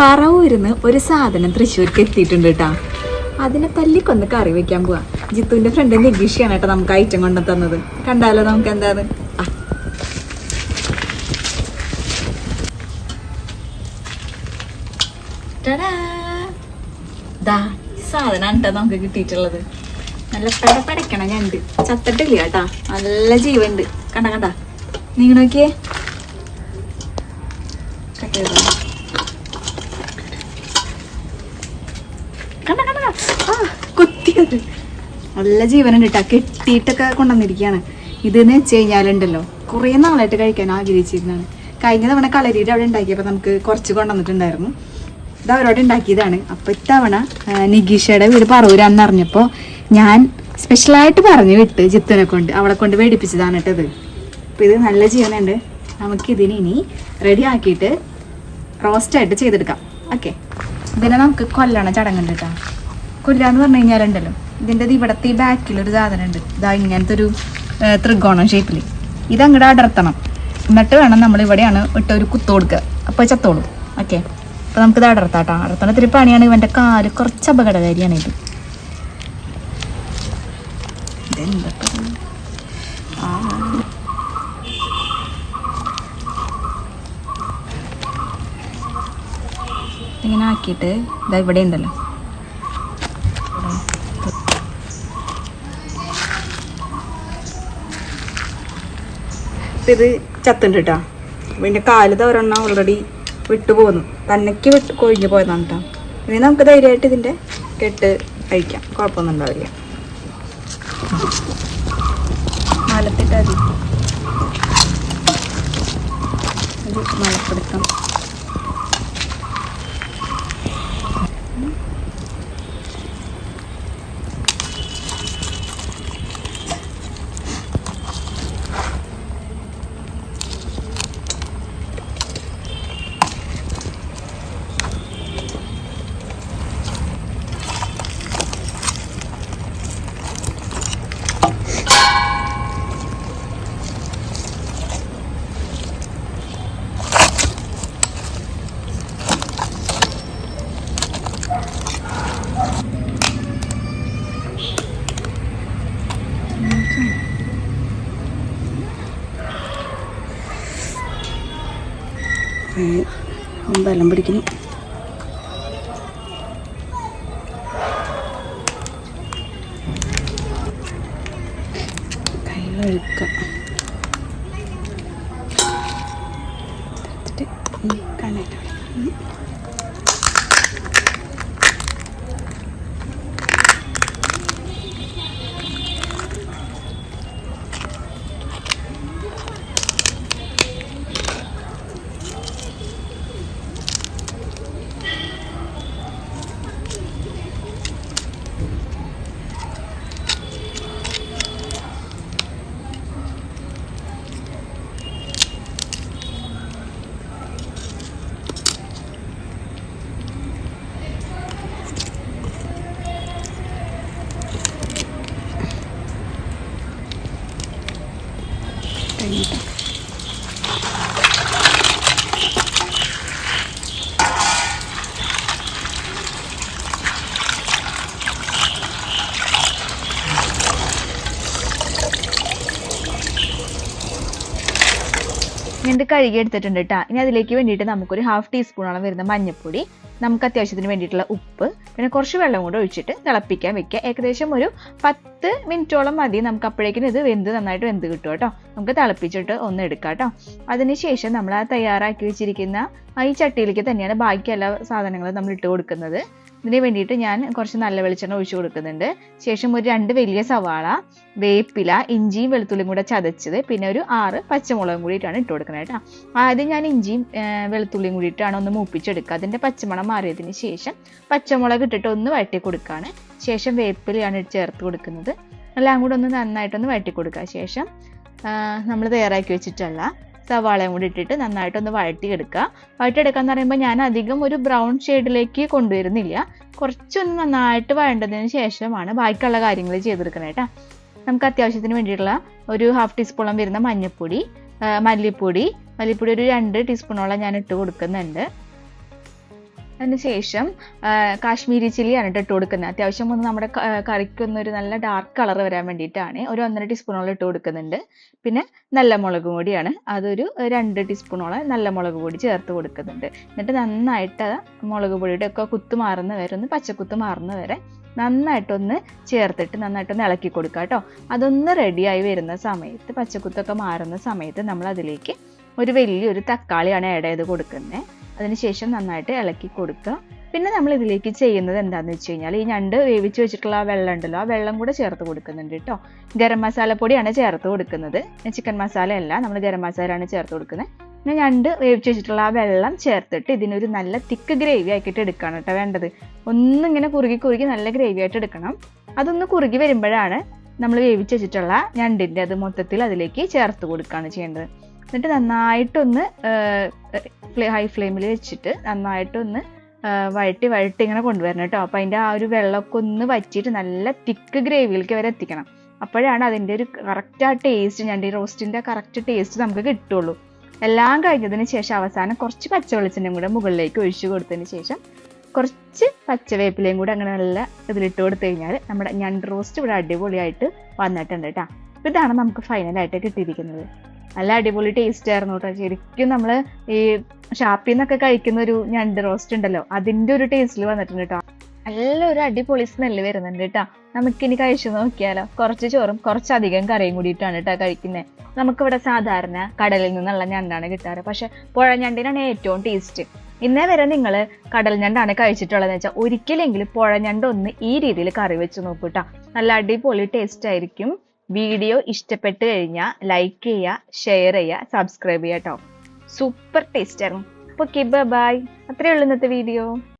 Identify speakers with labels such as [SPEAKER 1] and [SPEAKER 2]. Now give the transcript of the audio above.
[SPEAKER 1] പറവൂരിന്ന് ഒരു സാധനം തൃശ്ശൂർക്ക് എത്തിയിട്ടുണ്ട് കേട്ടാ അതിനെ തല്ലിക്കൊന്ന് കറി വെക്കാൻ പോവാ. ജിത്തുവിന്റെ ഫ്രണ്ട് നിഗീഷയാണ് കേട്ടോ നമുക്ക് ഐറ്റം കൊണ്ടു തന്നത് കണ്ടാലോ നമുക്ക് എന്താണ് സാധനാണ് കേട്ടോ നമുക്ക് കിട്ടിയിട്ടുള്ളത്. നല്ല പടപടക്കണം ഞണ്ട്. ചത്തട്ടില്ല കേട്ടാ നല്ല ജീവണ്ട് കണ്ട കണ്ട? നിങ്ങൾ നോക്കിയേ? കട്ട്. കണ്ട കണ്ട? ആ കൊത്തിയത്. നല്ല ജീവനുണ്ട് കേട്ടാ കെട്ടിയിട്ടൊക്കെ കൊണ്ടുവന്നിരിക്കുകയാണ്. ഇതെന്ന് വെച്ച് കഴിഞ്ഞാലുണ്ടല്ലോ കുറേ നാളായിട്ട് കഴിക്കാൻ ആഗ്രഹിച്ചിരുന്നതാണ്. കഴിഞ്ഞ തവണ കളരിയുടെ അവിടെ ഉണ്ടാക്കിയപ്പോൾ നമുക്ക് കുറച്ച് കൊണ്ടുവന്നിട്ടുണ്ടായിരുന്നു. ഇത് അവരോട് ഉണ്ടാക്കിയതാണ്. അപ്പോൾ ഇത്തവണ നിഗീഷയുടെ വീട് പറവൂരാന്ന് അറിഞ്ഞപ്പോൾ ഞാൻ സ്പെഷ്യലായിട്ട് പറഞ്ഞു വിട്ട് ജിത്തുനെ കൊണ്ട്. അവളെ കൊണ്ട് മേടിപ്പിച്ചതാണ് കേട്ടത് അപ്പോൾ ഇത് നല്ല ജീവനുണ്ട്. നമുക്കിതിനി റെഡി ആക്കിയിട്ട് റോസ്റ്റായിട്ട് ചെയ്തെടുക്കാം. ഓക്കെ ഇതിനെ നമുക്ക് കൊല്ലണ ചടങ്ങുണ്ട് കേട്ടോ കൊല്ലാന്ന് പറഞ്ഞു കഴിഞ്ഞാലുണ്ടല്ലോ. ഇതിന്റെ ഇവിടത്തെ ഈ ബാക്കിലൊരു സാധനം ഉണ്ട് ഇതാ ഇങ്ങനത്തെ ഒരു തൃഗോണം ഷേപ്പിൽ ഇത് അങ്ങോട്ട് അടർത്തണം. എന്നിട്ട് വേണം നമ്മൾ ഇവിടെയാണ് ഇട്ട് ഒരു കുത്തു കൊടുക്കുക. അപ്പോൾ ചത്തോളൂ. ഓക്കെ അപ്പോൾ നമുക്കിത് അടർത്താം കേട്ടോ അടർത്തണ ഇത്തിരി പണിയാണ്. ഇവന്റെ കാൽ കുറച്ച് അപകടകാരിയാണ് ഇത്. ഇതെന്താ ഇപ്പൊ ഇത്? ആ ഇങ്ങനെ ആക്കിയിട്ട് ഇതാ ഇവിടെ ഉണ്ടല്ലോ. ഇത് ചത്തുണ്ട് കേട്ടോ പിന്നെ കാൽ ഒരെണ്ണം ഓൾറെഡി വിട്ടു പോന്നു. തന്നയ്ക്ക് വിട്ട് കൊഴിഞ്ഞു പോയതാണ് കേട്ടോ ഇനി നമുക്ക് ധൈര്യമായിട്ട് ഇതിന്റെ കെട്ട് കഴിക്കാം കുഴപ്പമൊന്നും ഉണ്ടാവില്ല. മലത്തിട്ട് മതി ഇത് മലപ്പെടുത്താം. ബലം പിടിക്കുന്നു. കൈ ഞണ്ട് കഴുകി എടുത്തിട്ടുണ്ട് കേട്ടോ ഇനി അതിലേക്ക് വേണ്ടിയിട്ട് നമുക്കൊരു ഹാഫ് ടീസ്പൂണോളം വരുന്ന മഞ്ഞൾപ്പൊടി നമുക്ക് അത്യാവശ്യത്തിന് വേണ്ടിയിട്ടുള്ള ഉപ്പ് പിന്നെ കുറച്ച് വെള്ളം കൂടെ ഒഴിച്ചിട്ട് തിളപ്പിക്കാൻ വെക്കുക ഏകദേശം ഒരു പത്ത് മിനിറ്റോളം മതി. നമുക്ക് അപ്പോഴേക്കും ഇത് വെന്ത് നന്നായിട്ട് വെന്ത് കിട്ടും കേട്ടോ. നമുക്ക് തിളപ്പിച്ചിട്ട് ഒന്ന് എടുക്കാം കേട്ടോ. അതിനുശേഷം നമ്മൾ ആ തയ്യാറാക്കി വെച്ചിരിക്കുന്ന ഈ ചട്ടിയിലേക്ക് തന്നെയാണ് ബാക്കി എല്ലാ സാധനങ്ങളും നമ്മൾ ഇട്ട് കൊടുക്കുന്നത്. ഇതിന് വേണ്ടിയിട്ട് ഞാൻ കുറച്ച് നല്ല വെളിച്ചെണ്ണ ഒഴിച്ചു കൊടുക്കുന്നുണ്ട്. ശേഷം ഒരു രണ്ട് വലിയ സവാള വേപ്പില ഇഞ്ചിയും വെളുത്തുള്ളിയും കൂടെ ചതച്ചത് പിന്നെ ഒരു ആറ് പച്ചമുളകും കൂടിയിട്ടാണ് ഇട്ട് കൊടുക്കുന്നത് കേട്ടോ. ആദ്യം ഞാൻ ഇഞ്ചിയും വെളുത്തുള്ളിയും കൂടിയിട്ടാണ് ഒന്ന് മൂപ്പിച്ചെടുക്കുക. അതിന്റെ പച്ചമണം മാറിയതിന് ശേഷം പച്ചമുളക് ഇട്ടിട്ട് ഒന്ന് വഴറ്റി കൊടുക്കുകയാണ്. ശേഷം വേപ്പിലയാണ് ചേർത്ത് കൊടുക്കുന്നത്. എല്ലാം കൂടെ ഒന്ന് നന്നായിട്ടൊന്ന് വഴറ്റി കൊടുക്കുക. ശേഷം നമ്മൾ തയ്യാറാക്കി വെച്ചിട്ടുള്ള സവാളയും കൂടി ഇട്ടിട്ട് നന്നായിട്ടൊന്ന് വഴറ്റിയെടുക്കുക എന്ന് പറയുമ്പോൾ ഞാൻ അധികം ഒരു ബ്രൗൺ ഷെയ്ഡിലേക്ക് കൊണ്ടുവരുന്നില്ല. കുറച്ചൊന്ന് നന്നായിട്ട് വഴണ്ടതിന് ശേഷമാണ് ബാക്കിയുള്ള കാര്യങ്ങൾ ചെയ്തെടുക്കുന്നത് കേട്ടോ നമുക്ക് അത്യാവശ്യത്തിന് വേണ്ടിയിട്ടുള്ള ഒരു ഹാഫ് ടീസ്പൂളം വരുന്ന മഞ്ഞൾപ്പൊടി മല്ലിപ്പൊടി. മല്ലിപ്പൊടി ഒരു രണ്ട് ടീസ്പൂണോളം ഞാൻ ഇട്ട് കൊടുക്കുന്നുണ്ട്. അതിനുശേഷം കാശ്മീരി ചില്ലിയാണ് ഇട്ട് കൊടുക്കുന്നത്. അത്യാവശ്യം ഒന്ന് നമ്മുടെ കറിക്ക് ഒന്ന് ഒരു നല്ല ഡാർക്ക് കളർ വരാൻ വേണ്ടിയിട്ടാണ് ഒരു ഒന്നര ടീസ്പൂണോളം ഇട്ട് കൊടുക്കുന്നുണ്ട്. പിന്നെ നല്ല മുളക് പൊടിയാണ്. അതൊരു രണ്ട് ടീസ്പൂണോളം നല്ല മുളക് പൊടി ചേർത്ത് കൊടുക്കുന്നുണ്ട്. എന്നിട്ട് നന്നായിട്ട് മുളക് പൊടിയുടെ ഒക്കെ കുത്തു മാറുന്ന വരെ ഒന്ന് പച്ചക്കുത്ത് മാറുന്ന വരെ നന്നായിട്ടൊന്ന് ചേർത്തിട്ട് നന്നായിട്ടൊന്ന് ഇളക്കി കൊടുക്കുക കേട്ടോ. അതൊന്ന് റെഡിയായി വരുന്ന സമയത്ത് പച്ചക്കുത്തൊക്കെ മാറുന്ന സമയത്ത് നമ്മൾ അതിലേക്ക് ഒരു വലിയൊരു തക്കാളിയാണ് ആഡ് ചെയ്ത് കൊടുക്കുന്നത്. അതിനുശേഷം നന്നായിട്ട് ഇളക്കി കൊടുക്കുക. പിന്നെ നമ്മൾ ഇതിലേക്ക് ചെയ്യുന്നത് എന്താണെന്ന് വെച്ച് കഴിഞ്ഞാൽ ഈ ഞണ്ട് വേവിച്ച് വെച്ചിട്ടുള്ള ആ വെള്ളം ഉണ്ടല്ലോ ആ വെള്ളം കൂടെ ചേർത്ത് കൊടുക്കുന്നുണ്ട് കേട്ടോ. ഗരം മസാലപ്പൊടിയാണ് ചേർത്ത് കൊടുക്കുന്നത്. ചിക്കൻ മസാല അല്ല നമ്മൾ ഗരം മസാലയാണ് ചേർത്ത് കൊടുക്കുന്നത്. പിന്നെ ഞണ്ട് വേവിച്ച് വെച്ചിട്ടുള്ള ആ വെള്ളം ചേർത്തിട്ട് ഇതിനൊരു നല്ല തിക്ക് ഗ്രേവി ആക്കിയിട്ട് എടുക്കുകയാണ് കേട്ടോ വേണ്ടത്. ഒന്നിങ്ങനെ കുറുകി കുറുകി നല്ല ഗ്രേവി ആയിട്ട് എടുക്കണം. അതൊന്ന് കുറുകി വരുമ്പോഴാണ് നമ്മൾ വേവിച്ച് വെച്ചിട്ടുള്ള ഞണ്ടിന്റെ അത് മൊത്തത്തിൽ അതിലേക്ക് ചേർത്ത് കൊടുക്കുകയാണ് ചെയ്യേണ്ടത്. എന്നിട്ട് നന്നായിട്ടൊന്ന് ഹൈ ഫ്ലെയിമിൽ വെച്ചിട്ട് നന്നായിട്ടൊന്ന് വഴട്ടി വഴട്ടി ഇങ്ങനെ കൊണ്ടുവരണം കേട്ടോ. അപ്പോൾ അതിന്റെ ആ ഒരു വെള്ളമൊക്കെ ഒന്ന് വറ്റിയിട്ട് നല്ല തിക്ക് ഗ്രേവിയിലേക്ക് വരെ എത്തിക്കണം. അപ്പോഴാണ് അതിന്റെ ഒരു കറക്റ്റ് ആ ടേസ്റ്റ് ഞണ്ടി റോസ്റ്റിന്റെ കറക്റ്റ് ടേസ്റ്റ് നമുക്ക് കിട്ടുള്ളൂ. എല്ലാം കഴിഞ്ഞതിന് ശേഷം അവസാനം കുറച്ച് പച്ച വെളിച്ചെണ്ണയും കൂടെ മുകളിലേക്ക് ഒഴിച്ചു കൊടുത്തതിന് ശേഷം കുറച്ച് പച്ചവേപ്പിലയും കൂടെ അങ്ങനെ നല്ല ഇതിലിട്ട് കൊടുത്തു കഴിഞ്ഞാൽ നമ്മുടെ ഞണ്ട് റോസ്റ്റ് ഇവിടെ അടിപൊളിയായിട്ട് വന്നിട്ടുണ്ട് കേട്ടോ. അപ്പോൾ ഇതാണ് നമുക്ക് ഫൈനലായിട്ട് കിട്ടിയിരിക്കുന്നത്. നല്ല അടിപൊളി ടേസ്റ്റ് ആയിരുന്നു കേട്ടോ. ശരിക്കും നമ്മൾ ഈ ഷാപ്പിൽ നിന്നൊക്കെ കഴിക്കുന്ന ഒരു ഞണ്ട് റോസ്റ്റ് ഉണ്ടല്ലോ അതിന്റെ ഒരു ടേസ്റ്റിൽ വന്നിട്ടുണ്ട് കേട്ടോ. നല്ലൊരു അടിപൊളി സ്മെല്ല് വരുന്നുണ്ട് കേട്ടോ. നമുക്കിനി കഴിച്ചു നോക്കിയാലോ. കുറച്ച് ചോറും കുറച്ചധികം കറിയും കൂടിയിട്ടാണ് കേട്ടോ കഴിക്കുന്നത്. നമുക്കിവിടെ സാധാരണ കടലിൽ നിന്നുള്ള ഞണ്ടാണ് കിട്ടാറ്. പക്ഷെ പുഴ ഞണ്ടിനാണ് ഏറ്റവും ടേസ്റ്റ് ഇന്നേ വരെ നിങ്ങൾ കടൽ ഞണ്ടാണ് കഴിച്ചിട്ടുള്ളതെന്ന് വെച്ചാൽ ഒരിക്കലെങ്കിലും പുഴ ഞണ്ട് ഒന്ന് ഈ രീതിയിൽ കറി വെച്ച് നോക്കൂ കേട്ടോ നല്ല അടിപൊളി ടേസ്റ്റ് ആയിരിക്കും. വീഡിയോ ഇഷ്ടപ്പെട്ട് കഴിഞ്ഞാൽ ലൈക്ക് ചെയ്യുക ഷെയർ ചെയ്യുക സബ്സ്ക്രൈബ് ചെയ്യാം കേട്ടോ സൂപ്പർ ടേസ്റ്റ് ആയിരുന്നു. ഓക്കെ ബൈ അത്രയേ ഉള്ളൂ ഇന്നത്തെ വീഡിയോ